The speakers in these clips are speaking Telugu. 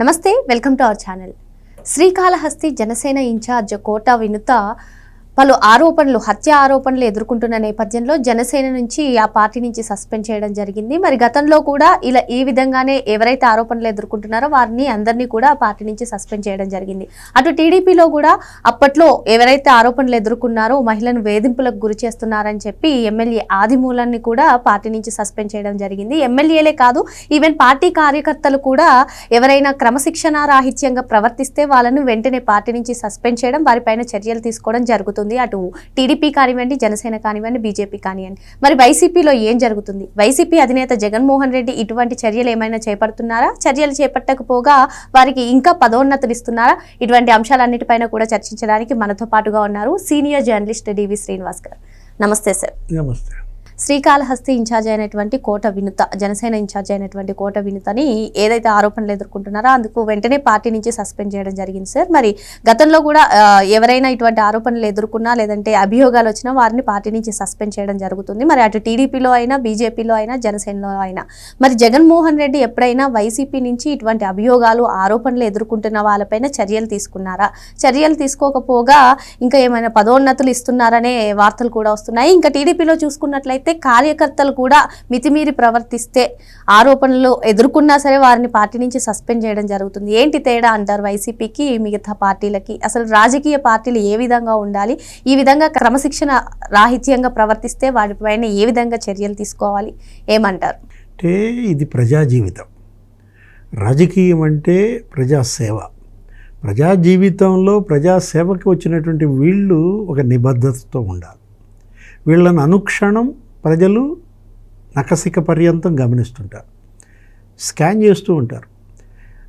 నమస్తే welcome to our channel. Srikalahasti Janasena in-charge Kota Vinutha పలు ఆరోపణలు హత్య ఆరోపణలు ఎదుర్కొంటున్న నేపథ్యంలో జనసేన నుంచి ఆ పార్టీ నుంచి సస్పెండ్ చేయడం జరిగింది. మరి గతంలో కూడా ఇలా ఈ విధంగానే ఎవరైతే ఆరోపణలు ఎదుర్కొంటున్నారో వారిని అందరినీ కూడా ఆ పార్టీ నుంచి సస్పెండ్ చేయడం జరిగింది. అటు టీడీపీలో కూడా అప్పట్లో ఎవరైతే ఆరోపణలు ఎదుర్కొన్నారో మహిళను వేధింపులకు గురి చేస్తున్నారని చెప్పి ఎమ్మెల్యే ఆదిమూలాన్ని కూడా పార్టీ నుంచి సస్పెండ్ చేయడం జరిగింది. ఎమ్మెల్యేలే కాదు ఈవెన్ పార్టీ కార్యకర్తలు కూడా ఎవరైనా క్రమశిక్షణ రాహిత్యంగా ప్రవర్తిస్తే వాళ్ళను వెంటనే పార్టీ నుంచి సస్పెండ్ చేయడం వారిపైన చర్యలు తీసుకోవడం జరుగుతుంది అటు టీడీపీ కానివ్వండి జనసేన కానివ్వండి బీజేపీ కానివ్వండి. మరి వైసీపీలో ఏం జరుగుతుంది? వైసీపీ అధినేత జగన్మోహన్ రెడ్డి ఇటువంటి చర్యలు ఏమైనా చేపడుతున్నారా? చర్యలు చేపట్టకపోగా వారికి ఇంకా పదోన్నతులు ఇస్తున్నారా? ఇటువంటి అంశాలన్నిటిపైన కూడా చర్చించడానికి మనతో పాటుగా ఉన్నారు సీనియర్ జర్నలిస్ట్ డివి శ్రీనివాస్ గారు. నమస్తే సార్. నమస్తే. శ్రీకాళహస్తి ఇన్ఛార్జ్ అయినటువంటి కోట వినుత జనసేన ఇన్ఛార్జ్ అయినటువంటి కోట వినుతని ఏదైతే ఆరోపణలు ఎదుర్కొంటున్నారో అందుకు వెంటనే పార్టీ నుంచి సస్పెండ్ చేయడం జరిగింది సార్. మరి గతంలో కూడా ఎవరైనా ఇటువంటి ఆరోపణలు ఎదుర్కొన్నా లేదంటే అభియోగాలు వచ్చినా వారిని పార్టీ నుంచి సస్పెండ్ చేయడం జరుగుతుంది. మరి అటు టీడీపీలో అయినా బీజేపీలో అయినా జనసేనలో అయినా. మరి జగన్మోహన్ రెడ్డి ఎప్పుడైనా వైసీపీ నుంచి ఇటువంటి అభియోగాలు ఆరోపణలు ఎదుర్కొంటున్న వాళ్ళపైన చర్యలు తీసుకున్నారా? చర్యలు తీసుకోకపోగా ఇంకా ఏమైనా పదోన్నతులు ఇస్తున్నారనే వార్తలు కూడా వస్తున్నాయి. ఇంకా టీడీపీలో చూసుకున్నట్లయితే కార్యకర్తలు కూడా మితిమీరి ప్రవర్తిస్తే ఆరోపణలు ఎదుర్కొన్నా సరే వారిని పార్టీ నుంచి సస్పెండ్ చేయడం జరుగుతుంది. ఏంటి తేడా అంటారు వైసీపీకి మిగతా పార్టీలకి? అసలు రాజకీయ పార్టీలు ఏ విధంగా ఉండాలి? ఈ విధంగా క్రమశిక్షణ రాహిత్యంగా ప్రవర్తిస్తే వాటిపైన ఏ విధంగా చర్యలు తీసుకోవాలి? ఏమంటారు? అంటే ఇది ప్రజా జీవితం. రాజకీయం అంటే ప్రజాసేవ ప్రజా జీవితంలో ప్రజాసేవకి వచ్చినటువంటి వీళ్ళు ఒక నిబద్ధతతో ఉండాలి. వీళ్ళని అనుక్షణం ప్రజలు నకసిక పర్యంతం గమనిస్తుంటారు. స్కాన్ చేస్తూ ఉంటారు.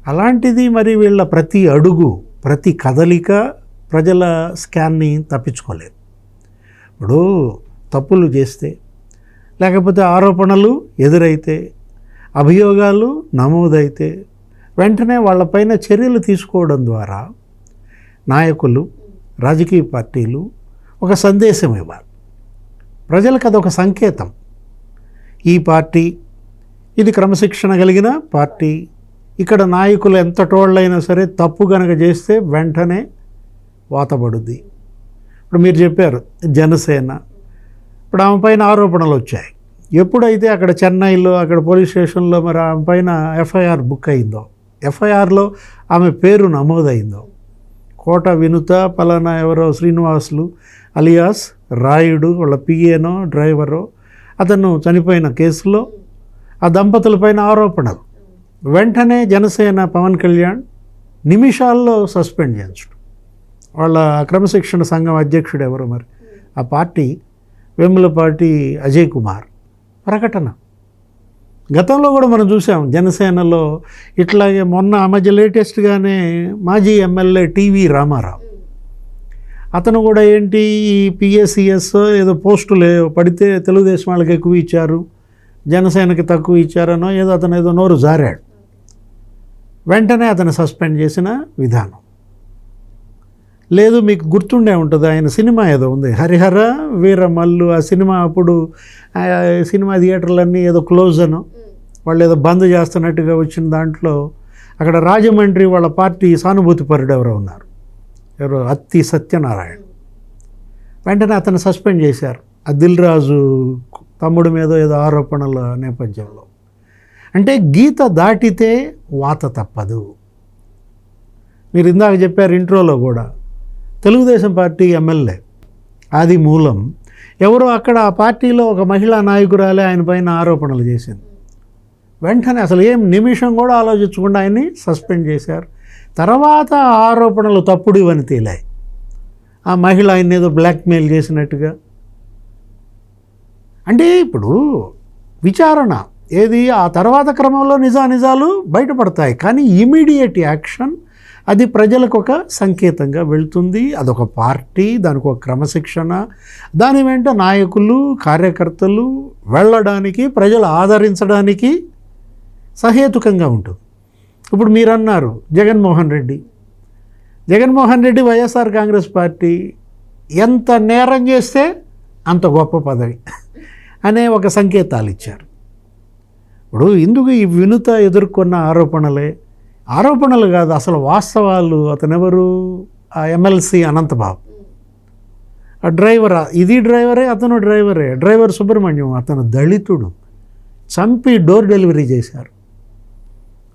అలాంటిది మరి వీళ్ళ ప్రతి అడుగు ప్రతి కదలిక ప్రజల స్కాన్ని తప్పించుకోలేదు. ఇప్పుడు తప్పులు చేస్తే లేకపోతే ఆరోపణలు ఎదురైతే అభియోగాలు నమోదైతే వెంటనే వాళ్ళపైన చర్యలు తీసుకోవడం ద్వారా నాయకులు రాజకీయ పార్టీలు ఒక సందేశం ఇవ్వాలి. ప్రజలకు అదొక సంకేతం. ఈ పార్టీ ఇది క్రమశిక్షణ కలిగిన పార్టీ ఇక్కడ నాయకులు ఎంతటోళ్ళైనా సరే తప్పు కనుక చేస్తే వెంటనే వాతపడుద్ది ఇప్పుడు మీరు చెప్పారు జనసేన. ఇప్పుడు ఆమె పైన ఆరోపణలు వచ్చాయి. ఎప్పుడైతే అక్కడ చెన్నైలో అక్కడ పోలీస్ స్టేషన్లో మరి ఆమె పైన ఎఫ్ఐఆర్ బుక్ అయిందో ఎఫ్ఐఆర్లో ఆమె పేరు నమోదైందో కోట వినుత పలానా ఎవరో శ్రీనివాసులు అలియాస్ రాయుడు వాళ్ళ పిఏనో డ్రైవరో అతను చనిపోయిన కేసులో ఆ దంపతులపైన ఆరోపణలు వెంటనే జనసేన పవన్ కళ్యాణ్ నిమిషాల్లో సస్పెండ్ చేయించడం. వాళ్ళ క్రమశిక్షణ సంఘం అధ్యక్షుడు ఎవరు మరి? ఆ పార్టీ వెమ్ములపాటి అజయ్ కుమార్. ప్రకటన. గతంలో కూడా మనం చూసాం జనసేనలో ఇట్లాగే మొన్న ఆ మధ్య లేటెస్ట్గానే మాజీ ఎమ్మెల్యే టీవీ రామారావు. అతను కూడా ఏంటి ఈ పిఎస్సిఎస్ ఏదో పోస్టులు పడితే తెలుగుదేశం వాళ్ళకి ఎక్కువ ఇచ్చారు జనసేనకి తక్కువ ఇచ్చారనో ఏదో అతను ఏదో నోరు జారాడు. వెంటనే అతను సస్పెండ్ చేసిన విధానం. లేదు మీకు గుర్తుండే ఉంటుంది ఆయన సినిమా ఏదో ఉంది. హరిహర వీరమల్లు ఆ సినిమా అప్పుడు ఆ సినిమా థియేటర్లన్నీ ఏదో క్లోజ్ అను. వాళ్ళు ఏదో బంద్ చేస్తున్నట్టుగా వచ్చిన దాంట్లో అక్కడ రాజమండ్రి వాళ్ళ పార్టీ సానుభూతి పరుడు ఎవరో ఉన్నారు. ఎవరో? అత్తి సత్యనారాయణ. వెంటనే అతను సస్పెండ్ చేశారు. ఆ దిల్ రాజు తమ్ముడి మీద ఏదో ఆరోపణల నేపథ్యంలో. అంటే గీత దాటితే వాత తప్పదు. మీరు ఇందాక చెప్పారు ఇంట్రోలో కూడా. తెలుగుదేశం పార్టీ ఎమ్మెల్యే ఆది మూలం ఎవరో అక్కడ ఆ పార్టీలో ఒక మహిళా నాయకురాలే ఆయన పైన ఆరోపణలు చేసింది. వెంటనే అసలు ఏం నిమిషం కూడా ఆలోచించకుండా ఆయన్ని సస్పెండ్ చేశారు. తర్వాత ఆరోపణలు తప్పుడు ఇవని తేలాయి. ఆ మహిళ ఆయన ఏదో బ్లాక్మెయిల్ చేసినట్టుగా. అంటే ఇప్పుడు విచారణ ఏది ఆ తర్వాత క్రమంలో నిజానిజాలు బయటపడతాయి. కానీ ఇమీడియట్ యాక్షన్ అది ప్రజలకు ఒక సంకేతంగా వెళ్తుంది. అదొక పార్టీ దానికి ఒక క్రమశిక్షణ. దాని వెంట నాయకులు కార్యకర్తలు వెళ్ళడానికి ప్రజలు ఆదరించడానికి సహేతుకంగా ఉంటుంది. ఇప్పుడు మీరు అన్నారు Jaganmohan Reddy. Jaganmohan Reddy YSR Congress party ఎంత నేరం చేస్తే అంత గొప్ప పదవి అనే ఒక సంకేతాలు ఇచ్చారు. ఇప్పుడు ఇందుకు ఈ వినుత ఎదుర్కొన్న ఆరోపణలే. ఆరోపణలు కాదు అసలు వాస్తవాలు. అతనెవరు? ఆ ఎమ్మెల్సీ అనంతబాబు. ఆ డ్రైవర్? ఇది డ్రైవరే అతను డ్రైవరే. డ్రైవర్ సుబ్రహ్మణ్యం అతను దళితుడు. చంపి డోర్ డెలివరీ చేశారు.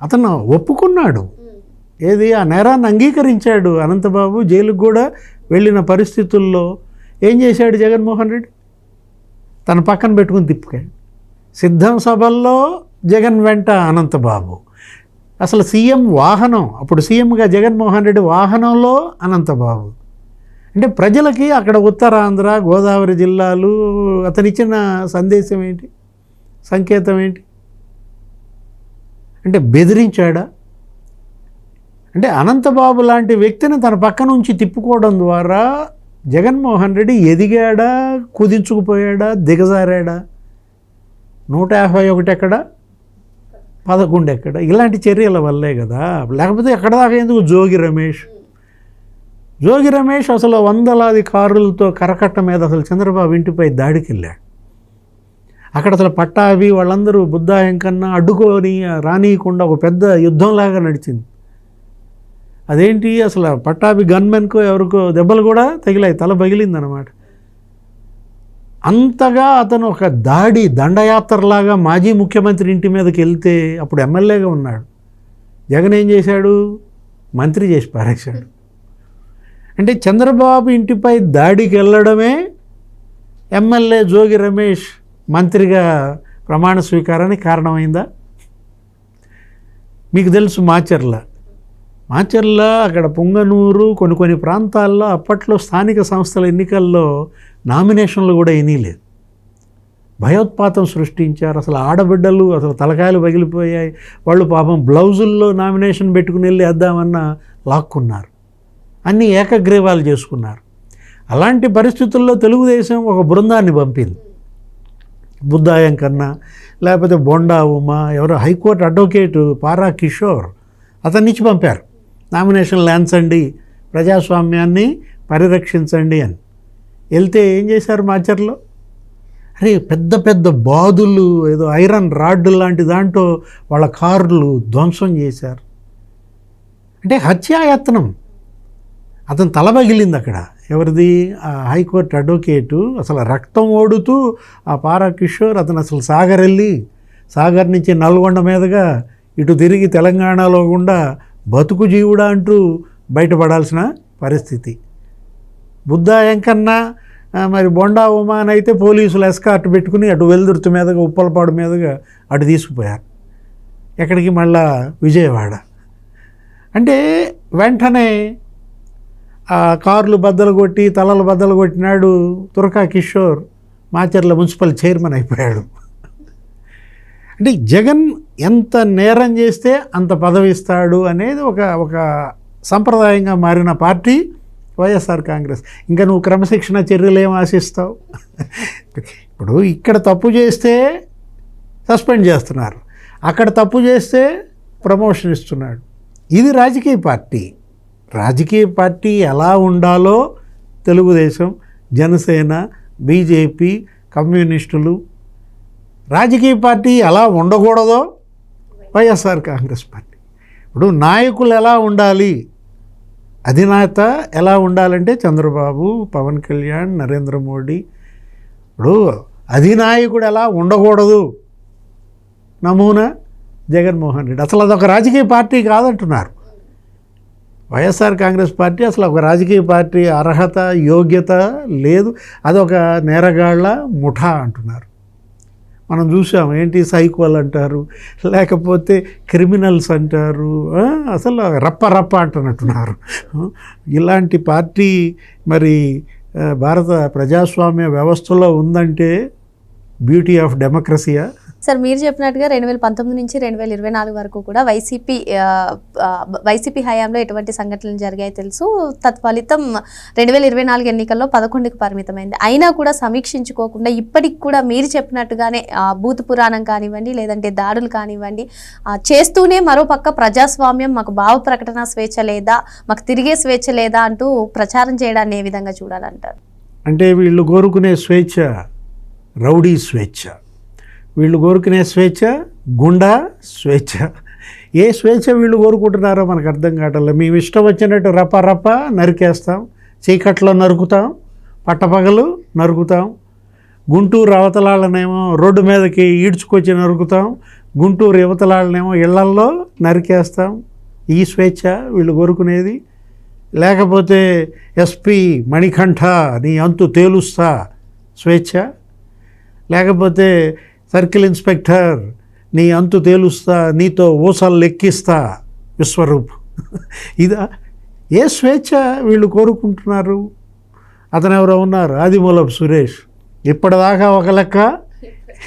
అతను ఒప్పుకున్నాడు. ఏది? ఆ నేరాన్ని అంగీకరించాడు అనంతబాబు జైలుకు కూడా వెళ్ళిన పరిస్థితుల్లో ఏం చేశాడు జగన్మోహన్ రెడ్డి? తన పక్కన పెట్టుకుని తిప్పుకాడు. సిద్ధం సభల్లో జగన్ వెంట అనంతబాబు. అసలు సీఎం వాహనం అప్పుడు సీఎంగా జగన్మోహన్ రెడ్డి వాహనంలో అనంతబాబు. అంటే ప్రజలకి అక్కడ ఉత్తరాంధ్ర గోదావరి జిల్లాలు అతనిచ్చిన సందేశం ఏంటి? సంకేతం ఏంటి? అంటే బెదిరించాడా? అంటే అనంతబాబు లాంటి వ్యక్తిని తన పక్క నుంచి తిప్పుకోవడం ద్వారా జగన్మోహన్ రెడ్డి ఎదిగాడా? కుదించుకుపోయాడా? దిగజారాడా? నూట యాభై ఒకటి ఎక్కడ? పదకొండు ఎక్కడ? ఇలాంటి చర్యల వల్లే కదా. లేకపోతే ఎక్కడ దాకా ఎందుకు జోగి రమేష్? జోగి రమేష్ అసలు వందలాది కారులతో కరకట్ట మీద అసలు చంద్రబాబు ఇంటిపై దాడికి వెళ్ళాడు అక్కడ అసలు పట్టాభి వాళ్ళందరూ బుద్ధ ఎంకన్నా అడ్డుకొని రానియకుండా ఒక పెద్ద యుద్ధంలాగా నడిచింది. అదేంటి? అసలు పట్టాభి గన్మెన్కో ఎవరికో దెబ్బలు కూడా తగిలాయి తల పగిలిందనమాట అంతగా అతను ఒక దాడి దండయాత్రలాగా మాజీ ముఖ్యమంత్రి ఇంటి మీదకి వెళ్తే అప్పుడు ఎమ్మెల్యేగా ఉన్నాడు. జగన్ ఏం చేశాడు? మంత్రి చేసి పారేశాడు. అంటే చంద్రబాబు ఇంటిపై దాడికి వెళ్ళడమే ఎమ్మెల్యే జోగి రమేష్ మంత్రిగా ప్రమాణ స్వీకారానికి కారణమైందా? మీకు తెలుసు మాచర్ల. మాచర్ల అక్కడ పొంగనూరు కొన్ని కొన్ని ప్రాంతాల్లో అప్పట్లో స్థానిక సంస్థల ఎన్నికల్లో నామినేషన్లు కూడా ఎనీలేదు భయోత్పాతం సృష్టించారు. అసలు ఆడబిడ్డలు అసలు తలకాయలు పగిలిపోయాయి. వాళ్ళు పాపం బ్లౌజుల్లో నామినేషన్ పెట్టుకుని వెళ్ళి వేద్దామన్న లాక్కున్నారు. అన్నీ ఏకగ్రీవాలు చేసుకున్నారు. అలాంటి పరిస్థితుల్లో తెలుగుదేశం ఒక బృందాన్ని పంపింది. బుద్ధాయం కన్నా లేకపోతే బొండా ఉమా ఎవరో హైకోర్టు అడ్వకేటు పారా కిషోర్ అతన్ని ఇచ్చి పంపారు. నామినేషన్ ల్యాండ్సండి ప్రజాస్వామ్యాన్ని పరిరక్షించండి అని. వెళ్తే ఏం చేశారు మాచర్లో? అరే పెద్ద పెద్ద బాదులు ఏదో ఐరన్ రాడ్డు లాంటి దాంట్లో వాళ్ళ కార్లు ధ్వంసం చేశారు. అంటే హత్యాయత్నం. అతను తల పగిలింది అక్కడ. ఎవరిది? ఆ హైకోర్టు అడ్వకేటు. అసలు రక్తం ఓడుతూ ఆ పారా కిషోర్ అతను అసలు సాగర్ వెళ్ళి సాగర్ నుంచి నల్గొండ మీదుగా ఇటు తిరిగి తెలంగాణలో గుండా బతుకు జీవుడా అంటూ బయటపడాల్సిన పరిస్థితి. బుద్ధ ఎంకన్నా మరి బొండా ఉమాన్ అయితే పోలీసులు ఎస్కార్ట్ పెట్టుకుని అటు వెల్దుర్తి మీదుగా ఉప్పలపాడు మీదుగా అటు తీసుకుపోయారు. ఎక్కడికి మళ్ళా? విజయవాడ. అంటే వెంటనే కార్లు బద్దలు కొట్టి తలలు బద్దలు కొట్టినాడు తురకా కిషోర్ మాచర్ల మున్సిపల్ చైర్మన్ అయిపోయాడు. అంటే జగన్ ఎంత నేరం చేస్తే అంత పదవి ఇస్తాడు అనేది ఒక ఒక సంప్రదాయంగా మారిన పార్టీ వైఎస్ఆర్ కాంగ్రెస్. ఇంకా నువ్వు క్రమశిక్షణ చర్యలు ఏం ఆశిస్తావు? ఇప్పుడు ఇక్కడ తప్పు చేస్తే సస్పెండ్ చేస్తున్నారు. అక్కడ తప్పు చేస్తే ప్రమోషన్ ఇస్తున్నాడు. ఇది రాజకీయ పార్టీ. రాజకీయ పార్టీ ఎలా ఉండాలో తెలుగుదేశం జనసేన బీజేపీ కమ్యూనిస్టులు రాజకీయ పార్టీ ఎలా ఉండకూడదో వైఎస్ఆర్ కాంగ్రెస్ పార్టీ. ఇప్పుడు నాయకులు ఎలా ఉండాలి? అధినేత ఎలా ఉండాలంటే చంద్రబాబు పవన్ కళ్యాణ్ నరేంద్ర మోడీ. ఇప్పుడు అధినాయకుడు ఎలా ఉండకూడదు? నమూనా జగన్మోహన్ రెడ్డి. అసలు అదొక రాజకీయ పార్టీ కాదంటున్నారు. వైఎస్ఆర్ కాంగ్రెస్ పార్టీ అసలు ఒక రాజకీయ పార్టీ అర్హత యోగ్యత లేదు. అదొక నేరగాళ్ళ ముఠా అంటున్నారు. మనం చూసాం ఏంటి సైకోల్ అంటారు లేకపోతే క్రిమినల్స్ అంటారు అసలు రప్ప రప్ప అంటున్నట్టున్నారు. ఇలాంటి పార్టీ మరి భారత ప్రజాస్వామ్య వ్యవస్థలో ఉందంటే బ్యూటీ ఆఫ్ డెమోక్రసీయా? సార్ మీరు చెప్పినట్టుగా రెండు వేల పంతొమ్మిది నుంచి రెండు వేల ఇరవై నాలుగు వరకు కూడా వైసీపీ వైసీపీ హయాంలో ఎటువంటి సంఘటనలు జరిగాయి తెలుసు. తత్ఫలితం రెండు వేల ఇరవై నాలుగు ఎన్నికల్లో పదకొండుకి పరిమితమైంది. అయినా కూడా సమీక్షించుకోకుండా ఇప్పటికి కూడా మీరు చెప్పినట్టుగానే ఆ, భూత పురాణం కానివ్వండి లేదంటే దాడులు కానివ్వండి చేస్తూనే మరోపక్క ప్రజాస్వామ్యం మాకు భావ ప్రకటన స్వేచ్ఛ లేదా మాకు తిరిగే స్వేచ్ఛ లేదా అంటూ ప్రచారం చేయడాన్ని ఏ విధంగా చూడాలంటారు? అంటే వీళ్ళు కోరుకునే స్వేచ్ఛ రౌడీ స్వేచ్ఛ. వీళ్ళు కోరుకునే స్వేచ్ఛ గుండా స్వేచ్ఛ. ఏ స్వేచ్ఛ వీళ్ళు కోరుకుంటున్నారో మనకు అర్థం కావటం మేము ఇష్టం వచ్చినట్టు రప రప నరికేస్తాం చీకట్లో నరుకుతాం పట్టపగలు నరుకుతాం గుంటూరు అవతలాళ్ళనేమో రోడ్డు మీదకి ఈడ్చుకొచ్చి నరుకుతాం గుంటూరు యువతలాళ్ళనేమో ఇళ్ళల్లో నరికేస్తాం. ఈ స్వేచ్ఛ వీళ్ళు కోరుకునేది. లేకపోతే ఎస్పి మణికంఠ నీ అంతు తేలుస్తా స్వేచ్ఛ. లేకపోతే సర్కిల్ ఇన్స్పెక్టర్ నీ అంతు తేలుస్తా నీతో ఊసలు లెక్కిస్తా. విశ్వరూప్. ఇదా ఏ స్వేచ్ఛ వీళ్ళు కోరుకుంటున్నారు? అతను ఎవరో ఉన్నారు? ఆదిమూలపు సురేష్. ఇప్పటిదాకా ఒక లెక్క?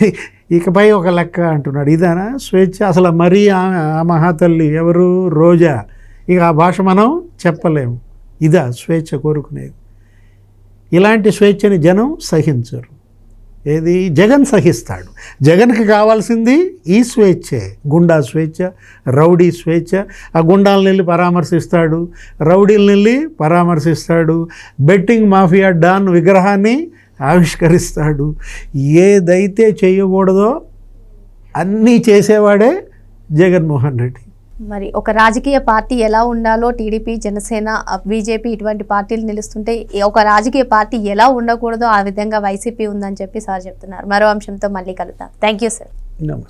ఇకపై ఒక లెక్క అంటున్నాడు. ఇదేనా స్వేచ్ఛ? అసలు మరీ ఆమె ఆ మహాతల్లి ఎవరు? రోజా. ఇక ఆ భాష మనం చెప్పలేము. ఇదా స్వేచ్ఛ కోరుకునేది. ఇలాంటి స్వేచ్ఛని జనం సహించరు. ఏది? జగన్ సహిస్తాడు. జగన్కి కావాల్సింది ఈ స్వేచ్ఛే. గుండా స్వేచ్ఛ రౌడీ స్వేచ్ఛ. ఆ గుండాలను వెళ్ళి పరామర్శిస్తాడు. రౌడీలను వెళ్ళి పరామర్శిస్తాడు. బెట్టింగ్ మాఫియా డాన్ విగ్రహాన్ని ఆవిష్కరిస్తాడు. ఏదైతే చేయకూడదో అన్నీ చేసేవాడే జగన్మోహన్ రెడ్డి. మరి ఒక రాజకీయ పార్టీ ఎలా ఉండాలో టీడీపీ జనసేన బీజేపీ ఇటువంటి పార్టీలు నిలుస్తుంటే ఒక రాజకీయ పార్టీ ఎలా ఉండకూడదో ఆ విధంగా వైసీపీ ఉందని చెప్పి సార్ చెప్తున్నారు. మరో అంశంతో మళ్ళీ కలుద్దాం. థ్యాంక్ యూ సార్ నమస్తే.